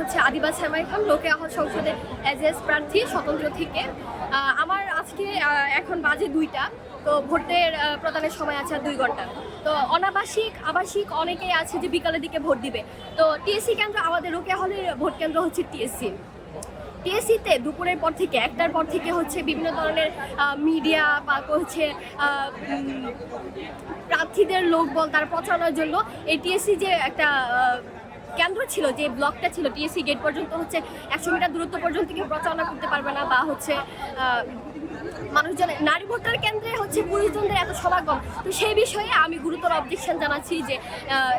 হচ্ছে আদিবাস হেমাই খান লোকে আহ্বান সংসদে এজ এস প্রার্থী, স্বতন্ত্র থেকে। আমার আজকে এখন বাজে দুইটা, তো ভোটের প্রদানের সময় আছে আর দুই ঘণ্টা। তো অনাবাসিক, আবাসিক অনেকেই আছে যে বিকালের দিকে ভোট দিবে। তো টিএসসি কেন্দ্র, আমাদের রোকেয়া হলের ভোট কেন্দ্র হচ্ছে টিএসসি। টিএসসিতে দুপুরের পর থেকে, একটার পর থেকে হচ্ছে বিভিন্ন ধরনের মিডিয়া বা হচ্ছে প্রার্থীদের লোকবল, তারা প্রচারণার জন্য এই টিএসসি যে একটা ছিল, যে ব্লকটা ছিল, টিএসসি গেট পর্যন্ত হচ্ছে একশো মিটার দূরত্ব পর্যন্ত কেউ প্রচারণা করতে পারবে না বা হচ্ছে মানুষজন নারী ভোটার কেন্দ্রে হচ্ছে পুরুষজনদের এত সমাগম। তো সেই বিষয়ে আমি গুরুতর অবজেকশন জানাচ্ছি যে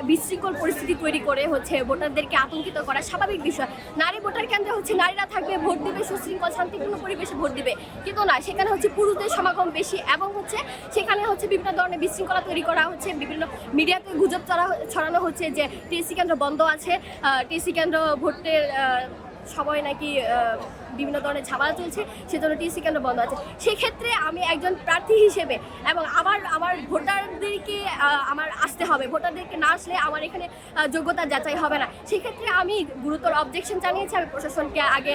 বিশৃঙ্খল পরিস্থিতি তৈরি করে হচ্ছে ভোটারদেরকে আতঙ্কিত করা স্বাভাবিক বিষয়। নারী ভোটার কেন্দ্রে হচ্ছে নারীরা থাকবে, ভোট দিবে, সুশৃঙ্খল, শান্তিপূর্ণ পরিবেশে ভোট দিবে। কিন্তু না, সেখানে হচ্ছে পুরুষদের সমাগম বেশি এবং হচ্ছে সেখানে হচ্ছে বিভিন্ন ধরনের বিশৃঙ্খলা তৈরি করা হচ্ছে, বিভিন্ন মিডিয়াতে গুজব ছড়া ছড়ানো হচ্ছে যে, টিএসসি কেন্দ্র বন্ধ আছে টিএসসি কেন্দ্র ভোটের সময় নাকি বিভিন্ন ধরনের ঝামেলা চলছে, সেজন্য টিএসসি কেন্দ্র বন্ধ আছে? সেক্ষেত্রে আমি একজন প্রার্থী হিসেবে এবং আমার আমার ভোটারদেরকে আমার আসতে হবে। ভোটারদেরকে না আসলে আমার এখানে যোগ্যতা যাচাই হবে না। সেক্ষেত্রে আমি গুরুতর অবজেকশন জানিয়েছি, আমি প্রশাসনকে আগে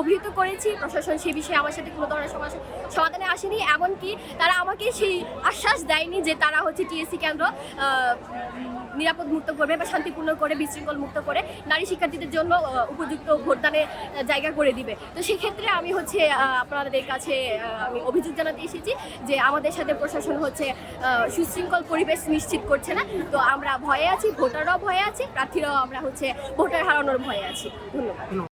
অভিহিত করেছি। প্রশাসন সে বিষয়ে আমার সাথে কোনো ধরনের সমস্যা সমাধানে আসেনি। এমনকি তারা আমাকে সেই আশ্বাস দেয়নি যে তারা হচ্ছে টিএসসি কেন্দ্র নিরাপদ মুক্ত করবে বা শান্তিপূর্ণ করে, বিশৃঙ্খল মুক্ত করে নারী শিক্ষার্থীদের জন্য উপযুক্ত ভোটদানের জায়গা করে দিবে। তো সেক্ষেত্রে আমি হচ্ছে আপনাদের কাছে আমি অভিযোগ জানাতে এসেছি যে আমাদের সাথে প্রশাসন হচ্ছে সুশৃঙ্খল পরিবেশ নিশ্চিত করছে না। তো আমরা ভয়ে আছি, ভোটাররাও ভয়ে আছি, প্রার্থীরাও আমরা হচ্ছে ভোটার হারানোর ভয়ে আছি। ধন্যবাদ।